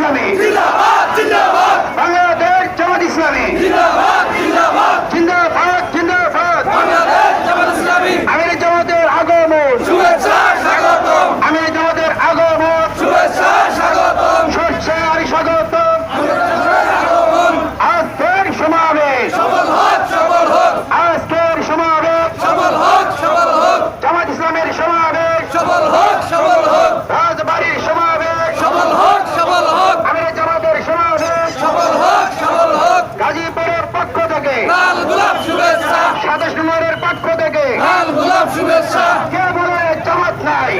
Sammy. Feel সাতাশ নম্বরের পক্ষ থেকে কে বলে চমৎ নাই।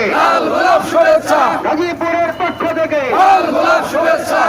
থেকে লাল গোলাপ শুভেচ্ছা। গাজীপুরের পক্ষ থেকে লাল গোলাপ শুভেচ্ছা।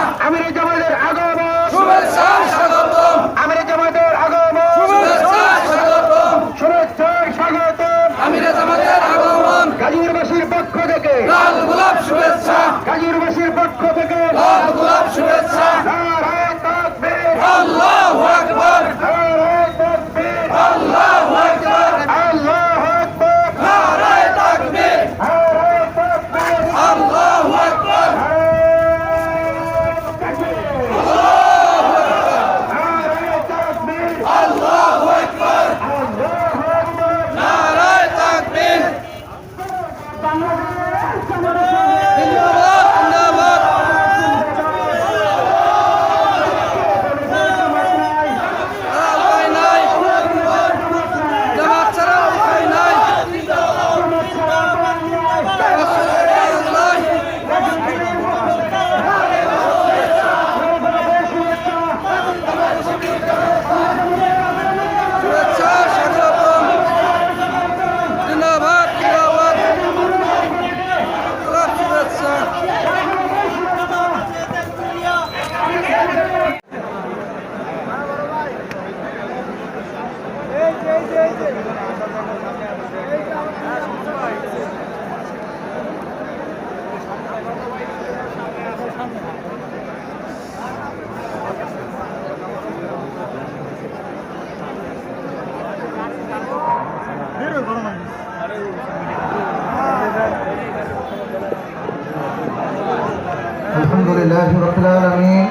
لله رب العالمين.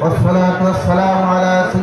والصلاة والسلام على سيدنا